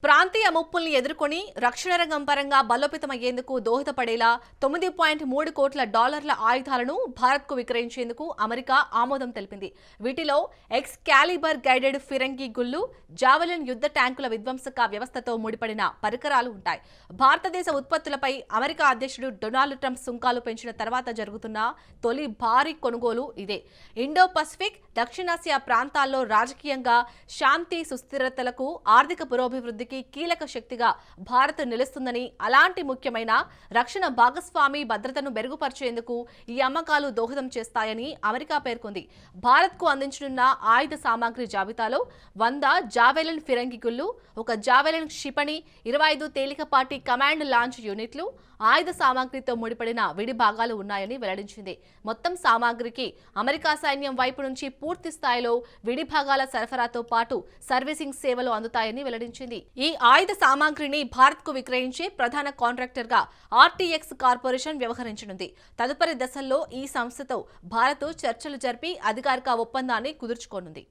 But. ప్రాంతీయ ముప్పుల్ని ఎదుర్కొని రక్షణ రంగం పరంగా బలోపేతమయ్యేందుకు దోహదపడేలా తొమ్మిది పాయింట్ మూడు కోట్ల డాలర్ల ఆయుధాలను భారత్కు విక్రయించేందుకు అమెరికా ఆమోదం తెలిపింది. వీటిలో ఎక్స్ క్యాలిబర్ గైడెడ్ ఫిరంగి గుళ్ళు జావెలిన్ యుద్ధ ట్యాంకుల విధ్వంసక వ్యవస్థతో ముడిపడిన పరికరాలు ఉంటాయి. భారతదేశ ఉత్పత్తులపై అమెరికా అధ్యక్షుడు డొనాల్డ్ ట్రంప్ సుంకాలు పెంచిన తర్వాత జరుగుతున్న తొలి భారీ కొనుగోలు ఇదే. ఇండో పసిఫిక్ దక్షిణాసియా ప్రాంతాల్లో రాజకీయంగా శాంతి సుస్థిరతలకు ఆర్థిక పురోభివృద్ధికి కీలక శక్తిగా భారత్ నిలుస్తుందని అలాంటి ముఖ్యమైన రక్షణ భాగస్వామి భద్రతను మెరుగుపరిచేందుకు ఈ అమ్మకాలు దోహదం చేస్తాయని అమెరికా పేర్కొంది. భారత్కు అందించనున్న ఆయుధ సామాగ్రి జాబితాలో వంద జావెలిన్ ఫిరంగి గుళ్ళు ఒక జావెలిన్ క్షిపణి ఇరవై ఐదు తేలికపాటి కమాండ్ లాంచ్ యూనిట్లు ఆయుధ సామాగ్రితో ముడిపడిన విడి భాగాలు ఉన్నాయని వెల్లడించింది. మొత్తం సామాగ్రికి అమెరికా సైన్యం వైపు నుంచి పూర్తి స్థాయిలో విడి భాగాల సరఫరాతో పాటు సర్వీసింగ్ సేవలు అందుతాయని వెల్లడించింది. ఈ ఆయుధ సామాగ్రిని భారత్కు విక్రయించే ప్రధాన కాంట్రాక్టర్గా ఆర్టీఎక్స్ కార్పొరేషన్ వ్యవహరించనుంది. తదుపరి దశల్లో ఈ సంస్థతో భారత్ చర్చలు జరిపి అధికారిక ఒప్పందాన్ని కుదుర్చుకోనుంది.